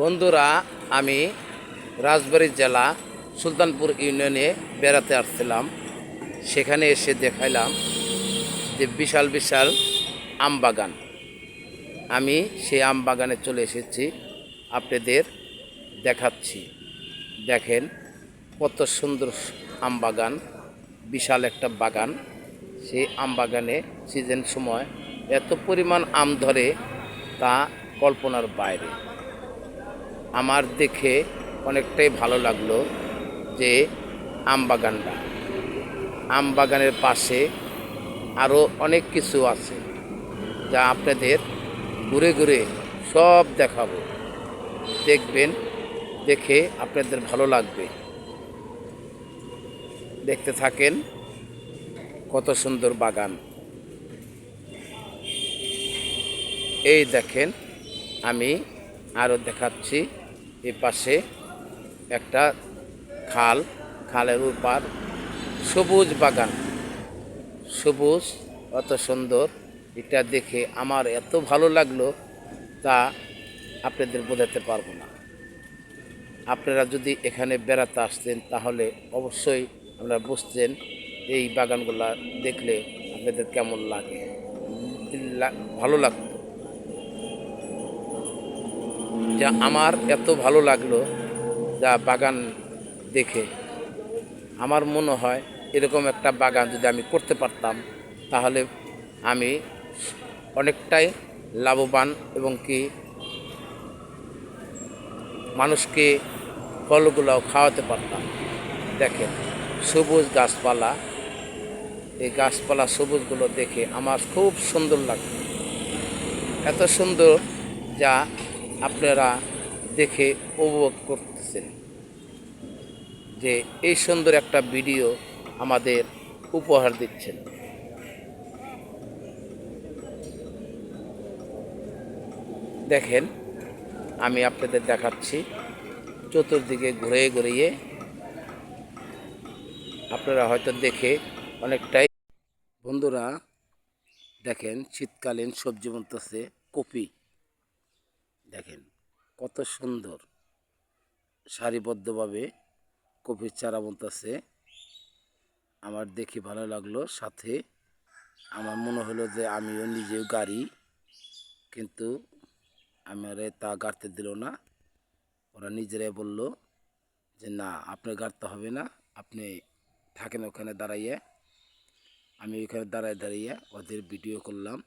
বন্ধুরা, আমি রাজবাড়ী জেলা সুলতানপুর ইউনিয়নে বেড়াতে আসছিলাম। সেখানে এসে দেখাইলাম যে বিশাল বিশাল আম বাগান। আমি সেই আম বাগানে চলে এসেছি, আপনাদের দেখাচ্ছি। দেখেন কত সুন্দর আম বাগান, বিশাল একটা বাগান। সেই আম বাগানে সিজন সময় এত পরিমাণ আম ধরে তা কল্পনার বাইরে। আমার দেখে অনেকটাই ভালো লাগল যে আম বাগানটা আম বাগানের পাশে আরও অনেক কিছু আছে যা আপনাদের ঘুরে ঘুরে সব দেখাবো। দেখবেন, দেখে আপনাদের ভালো লাগবে। দেখতে থাকেন কত সুন্দর বাগান। এই দেখেন, আমি আরও দেখাচ্ছি। এই পাশে একটা খাল, খালের উপার সবুজ বাগান। সবুজ, অত সুন্দর। এটা দেখে আমার এত ভালো লাগল তা আপনাদের বোঝাতে পারব না। আপনারা যদি এখানে বেড়াতে আসতেন তাহলে অবশ্যই আপনারা বুঝতেন এই বাগানগুলা দেখলে আপনাদের কেমন লাগে। ভালো লাগতো। যা আমার এত ভালো লাগল যা বাগান দেখে। আমার মনে হয় এরকম একটা বাগান যদি আমি করতে পারতাম, তাহলে আমি অনেকটাই লাভবান এবং কি মানুষকে ফলগুলোও খাওয়াতে পারতাম। দেখেন, সবুজ গাছপালা, এই গাছপালা সবুজগুলো দেখে আমার খুব সুন্দর লাগল। এত সুন্দর যা আপনারা দেখে উপভোগ করতেছেন যে এই সুন্দর একটা ভিডিও আমাদের উপহার দিচ্ছেন। দেখেন, আমি আপনাদের দেখাচ্ছি, চতুর্দিকে ঘুরে ঘুরিয়ে আপনারা হয়তো দেখে অনেকটাই বন্ধুরা দেখেন, শীতকালীন সবজি বলতেছে কপি। দেখেন, কত সুন্দর। সারিবদ্ধভাবে কপির চারা বলতেছে আমার দেখে ভালো লাগল। সাথে আমার মনে হলো যে আমিও নিজেও গাড়ি, কিন্তু আমারে তা গাড়তে দিল না। ওরা নিজেরাই বলল যে, না আপনার গাড়তে হবে না। আপনি থাকেন ওখানে দাঁড়াইয়ে। আমি ওখানে দাঁড়ায় দাঁড়িয়ে ওদের ভিডিও করলাম।